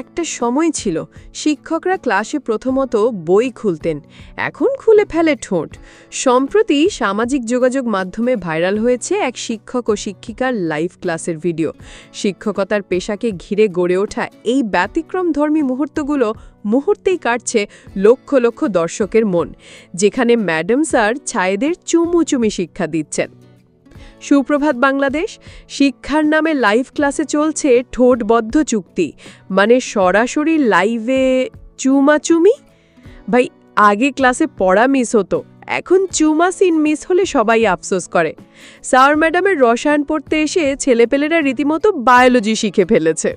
একটা সময় ছিল, শিক্ষকরা ক্লাসে প্রথমত বই খুলতেন, এখন খুলে ফেলে ঠোঁট। সম্প্রতি সামাজিক যোগাযোগ মাধ্যমে ভাইরাল হয়েছে এক শিক্ষক ও শিক্ষিকার লাইভ ক্লাসের ভিডিও। শিক্ষকতার পেশাকে ঘিরে গড়ে ওঠা এই ব্যতিক্রমধর্মী মুহূর্তগুলো মুহূর্তেই কাটছে লক্ষ লক্ষ দর্শকের মন, যেখানে ম্যাডাম স্যার ছায়েদের চুমুচুমি শিক্ষা দিচ্ছেন। সুপ্রভাত বাংলাদেশ, শিক্ষার নামে লাইভ ক্লাসে চলছে ঠোঁটবদ্ধ চুক্তি। মানে সরাসরি লাইভে চুমাচুমি? ভাই, আগে ক্লাসে পড়া মিস হতো, এখন চুমা সিন মিস হলে সবাই আফসোস করে। স্যার ম্যাডামের রসায়ন পড়তে এসে ছেলেপেলেরা রীতিমতো বায়োলজি শিখে ফেলেছে।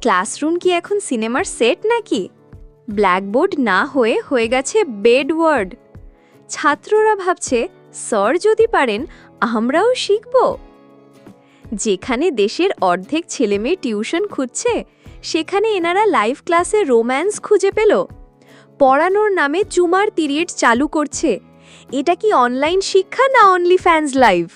ক্লাসরুম কি এখন সিনেমার সেট নাকি? ব্ল্যাকবোর্ড না হয়ে হয়ে গেছে বেড ওয়ার্ড ছাত্ররা ভাবছে স্যার যদি পারেন, আমরাও শিখব। যেখানে দেশের অর্ধেক ছেলেমেয়ে টিউশন খুঁজছে, সেখানে এনারা লাইভ ক্লাসে রোম্যান্স খুঁজে পেল। পড়ানোর নামে চুমার পিরিয়ড চালু করছে। এটা কি অনলাইন শিক্ষা না অনলি ফ্যান্স লাইভ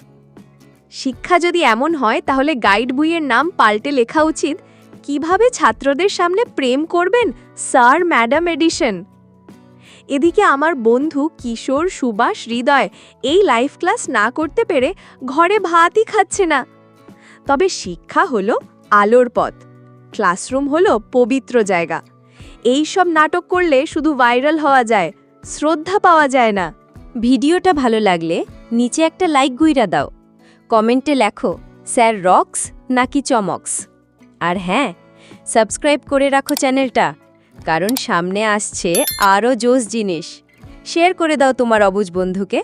শিক্ষা যদি এমন হয়, তাহলে গাইড বইয়ের নাম পাল্টে লেখা উচিত। কীভাবে ছাত্রদের সামনে প্রেম করবেন, স্যার ম্যাডাম এডিশন? এদিকে আমার বন্ধু কিশোর সুবাস হৃদয় এই লাইভ ক্লাস না করতে পেরে ঘরে ভাতই খাচ্ছে না। তবে শিক্ষা হলো আলোর পথ ক্লাসরুম হলো পবিত্র জায়গা। এই সব নাটক করলে শুধু ভাইরাল হওয়া যায়, শ্রদ্ধা পাওয়া যায় না। ভিডিওটা ভালো লাগলে নিচে একটা লাইক গুইরা দাও কমেন্টে লেখো, স্যার রক্স নাকি চমক্স? আর হ্যাঁ সাবস্ক্রাইব করে রাখো চ্যানেলটা কারণ সামনে আসছে আরও জোস জিনিস। শেয়ার করে দাও তোমার অবুজ বন্ধুকে।